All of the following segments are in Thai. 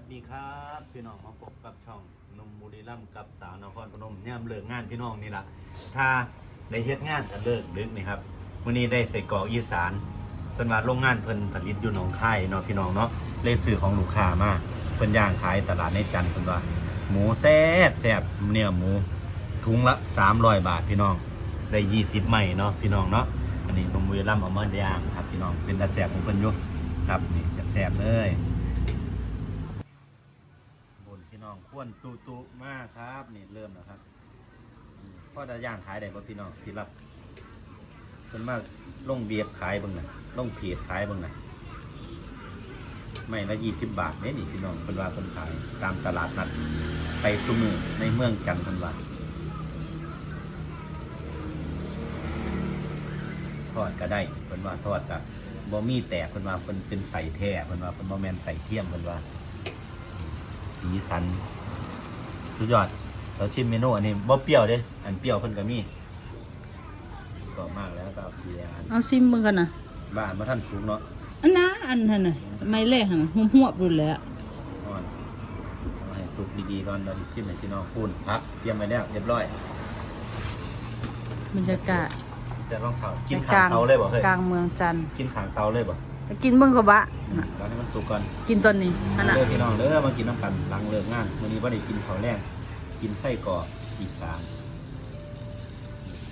วัสดีครับพี่น้องมาพบกับช่องนมบุรีรัมย์กับสาวนครพนมย่ามเลิกงานพี่น้องนี่ละถ้าได้เฮ็ดงานจะเลิกดึกนี่ครับวันนี้ได้ใส่กรอกอีสานเพิ่นว่าโรงงานเพิ่นผลิตอยู่หนองคายเนาะพี่น้องเนาะเลยซื้อของลูกค้ามาเพิ่นย่างขายตลาดในจันทร์เพิ่นว่าหมูแซ่บแซ่บเนื้อหมูถุงละ300บาทพี่น้องได้20ใหม่เนาะพี่น้องเนาะอันนี้นมบุรีรัมย์เอามาย่างครับพี่น้องเป็นตาแซ่บของเพิ่นอยู่ครับนี่แซ่บๆเลย บนพี่น้ องควนตุตุมากครับนี่เริ่มแล้วครับพ่อจะย่างขายได้ป่ะพี่น้องที่รับเป็นมากลงเบียบขายบ้างนะลงเพียดขายบ้างนะไม่ละยี่สิบบาทเนี่ยนี่พี่น้องเป็นว่าคนขายตามตลาดนัดไปสุมือในเมืองจันทร์เป็นว่าทอดก็ได้เป็นว่าทอดกับบ่มีแตกเป็นว่าเป็นเป็นใส่แท้เป็นว่าเป็นบ่แมนใส่เทียมเป็นว่า สีสัน สุดยอดเราชิมเมนูอันนี้บ่เปรี้ยวเด้ อันเปรี้ยวเพิ่นก็มีก็มากแล้วก็เอาเบียร์อันเอาซิมมึงกันนะบ้านมาท่านสูงเนาะอันนะอันนั้นน่ะไม่แรกหั่นน่ะหัวหัวบรุนแหล้วอ่อนเอาให้สุกดีๆก่อนเราสิชิมให้พี่น้องพูนพักเตรียมไว้แล้วเรียบร้อยบรรยากาศจะลองเผากินขางเตาเลยบ่เฮ้ยกลางเมืองจันทร์กินขางเตาเลยบ่ กินเบิ่งก็บะอืมแล้วให้มันสุกก่อนกินตอนนี้อันน่ะเด้อพี่น้องเด้อมากินน้ำกันหลังเลิกงานมื้อนี้บ่ได้กินข้าวแรงกินไส้กรอกอีสาน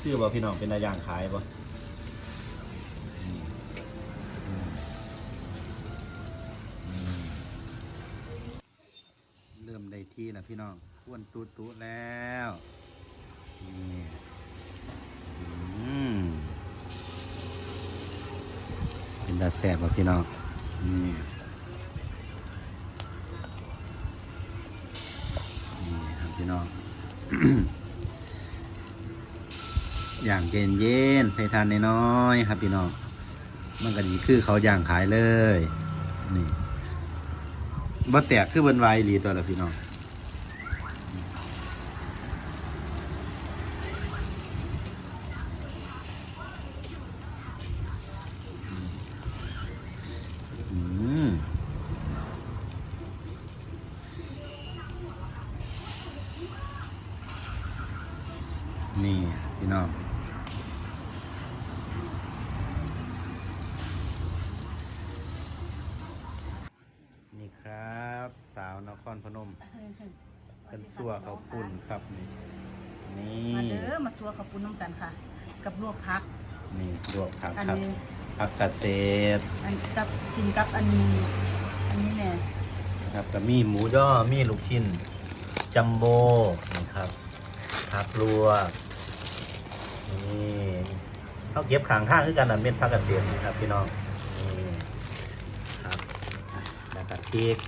ชื่อบ่พี่น้องเป็นตาย่างขายบ่เริ่มได้ที่แล้วพี่น้องพ้วนตูตูแล้วนี่อืม เป็นตาแสบว่ะพี่น้องนี่นี่ครับพี่น้องอย่างเย็นเย็นๆใส่ทานน้อยๆครับพี่น้องมันก็ดีคือเขาย่างขายเลย นี่บ่แตกคือเบิ่นไวอีหลีตัวละพี่น้องอืมนี่พี่น้อง นี่ ครับ สาวนครพนมเป็นสัวเขาวปุ่นครับนี่นี่มาเด้อมาซัวข้าวปุ้นน้ำกันค่ะ กับลวกผัก นี่ลวกผักอันครับนี้ผักเกษตรอันกับกินกับอันนี้อันนี้เนี่ยครับก็มีหมูย่อมีลูกชิ้นจัมโบ้นะครับผักลวกนี่เขาเก็บขางทางคือกันนั่นเป็นผักเกษตรนะครับพี่น้องนี่ครับ แล้วก็พริก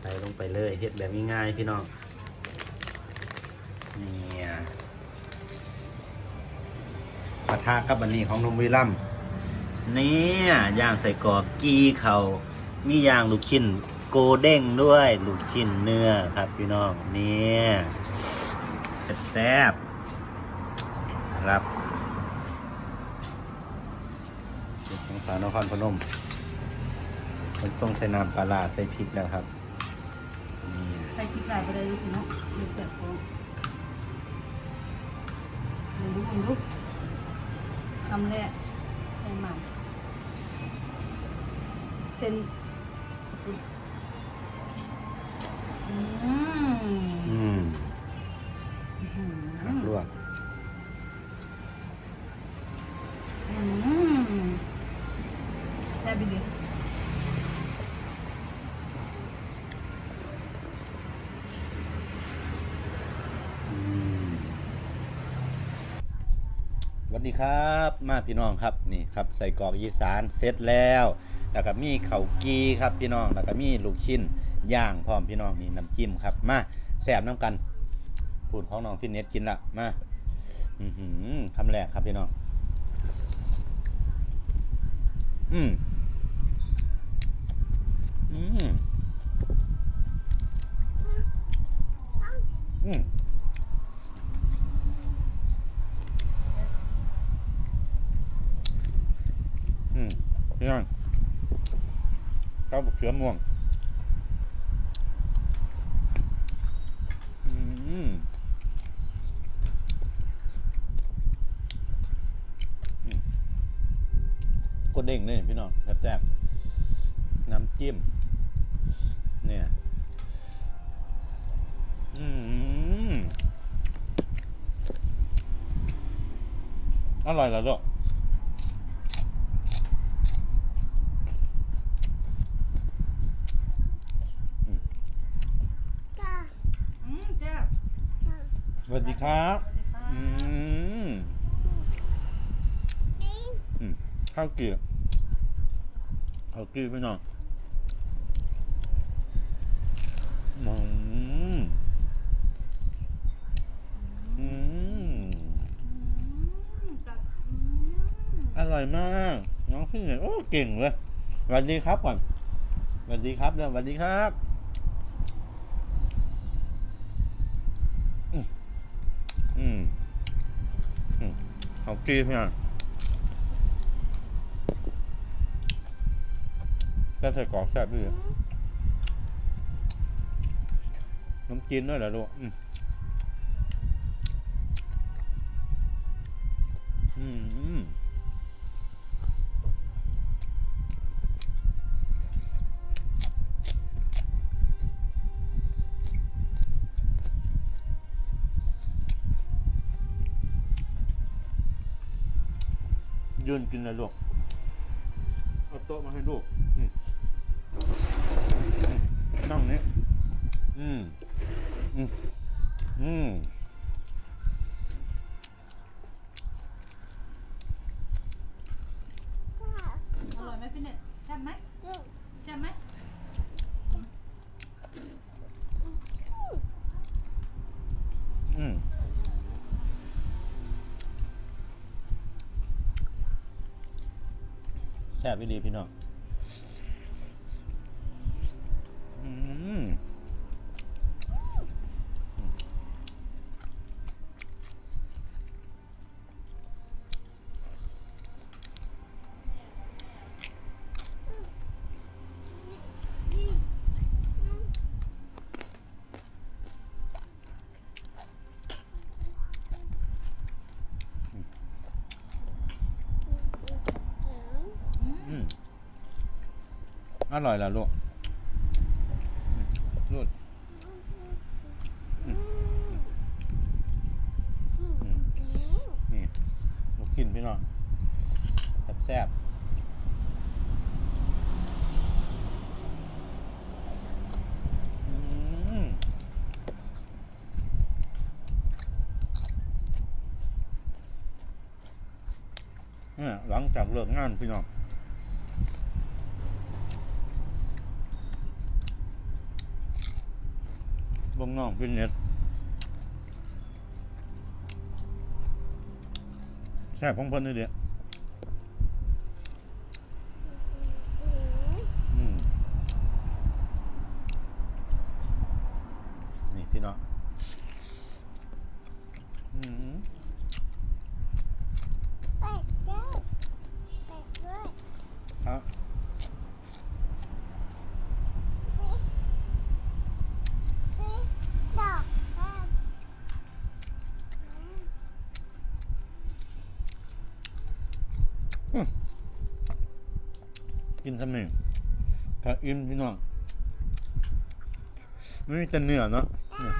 ใส่ลงไปเลยเฮ็ดแบบง่ายๆพี่น้องนี่ปะทะกับอันนี้ของนมวิลัมเนี่ยย่างใส่กรอบกีเขามีย่างลูกชิ้นโกเด้งด้วยลูกชิ้นเนื้อครับพี่น้องเนี่ยแซ่บๆครับของสาวนครพนม นทรงใส่น้ำปลาร้าใส่พริกแล้วครับนี่ใส่พริกหลายไปเลยพี่น้องดูเสร็จพอดูดูดูคำแรกแค่มันเส้นอืมอืมอื้อหือผักลวก อืมแซ่บดี อืมส วัสดีครับมาพี่น้องครับนี่ครับใส่กรอกอีสานเสร็จแล้วแล้วก็มีเข้ากีครับพี่น้องแล้วก็มีลูกชิ้นย่างพร้อมพี่น้องนี่น้ำจิ้มครับมาแซ่บน้ำกันพูดของน้องฟินเนสกินละมาอือหือคำแรกครับพี่น้อง อืมอืมอืม พี่น้องข้าวบุกเสือม่วงกดเด้งเลยพี่น้องแซ่บๆน้ำจิ้ม เนี่ย อืมอร่อยแล้วด้วย สวัสดีครับอืมอืมข้าวเกลือข้าวเกลือพี่น้องอืมอืมอืมกับอืมอร่อยมาก น้องขึ้นเลยโอ้เก่งเลยสวัสดีครับก่อนสวัสดีครับเดี๋ยวสวัสดีครับอืมอืมอืม ข้าวเกลือพี่น้องก็ใส่กรอกแซ่บด้วยน้ำจีนด้วยเหรอลูก ยืนกินเลยลูกเอาโต๊ะมาให้ลูกอืมอืมนั่งนี้อืมอืมอืม อร่อยไหมพี่เน็ตแซ่บไหมแซ่บไหม อืม แซ่บวิลีพี่น้อง อืม อืม อืม อร่อยล้วลูกลูกนี่ลูกกินพี่น้องแซ่บนี่หลังจากเลิกงานพี่น้อง บงน้องฟินเน็ตแซ่บของเพิ่นนี่เดียวมนี่พี่น้องอืมครับ กินสมิงถ้าอิ่มพี่น้องไม่มีแต่เนื้อเนาะเนี่ย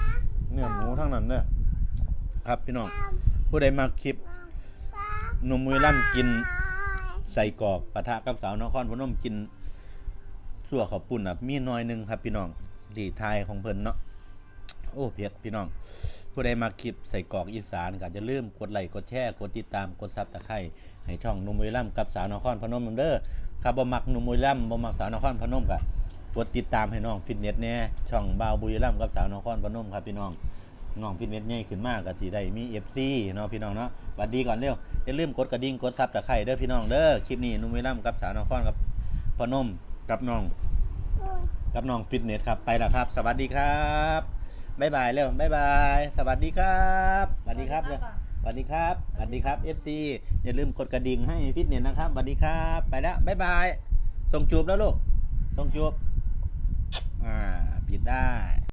เนื้อหมูทั้งนั้นเนี่ยครับพี่น้องผู้ใดมาคลิปนมมือล่ำกินใส่กรอกปะทะกับสาวนครพนมกินสั่วข้าปุ่นอะมีน้อยหนึงครับ พี่น้องดีไทายของเพิ่นเนาะโอ้เผ็ดพี่น้องผู้ใดมาคลิปใส่กรอกอีสานก็จะลืมกดไลค์กดแชร์กดติดตามกดซับตะไคร้ให้ช่องนุ่มบุรีรัมย์กับสาวนครพนมเด้อ ครับบ่มักหนุ่มบุรีรัมย์บ่มักสาวนครพนมก็กดติดตามให้น้องฟิตเนสแน่ช่องบ่าวบุรีรัมย์กับสาวนครพนมครับพี่น้องน้องฟิตเนสใหญ่ขึ้นมากก็สิได้มี FC เนาะพี่น้องเนาะหวัดดีก่อนเร็วอย่าลืมกดกระดิ่งกดซับตะไคร้เด้อพี่น้องเด้อคลิปนี้หนุ่มบุรีรัมย์กับสาวนครกับพนมกับน้องกับน้องฟิตเนสครับไปแล้วครับ สวัสดีครับบ๊ายบายเร็วบ๊ายบาย สวัสดีครับสวัสดีครับเร็ว สวัสดีครับสวัสดีครับ FC อย่าลืมกดกระดิ่งให้ฟิตเนสนะครับสวัสดีครับ ไปแล้วบ๊ายบาย ส่งจูบแล้วลูก ส่งจูบ อ่า ปิดได้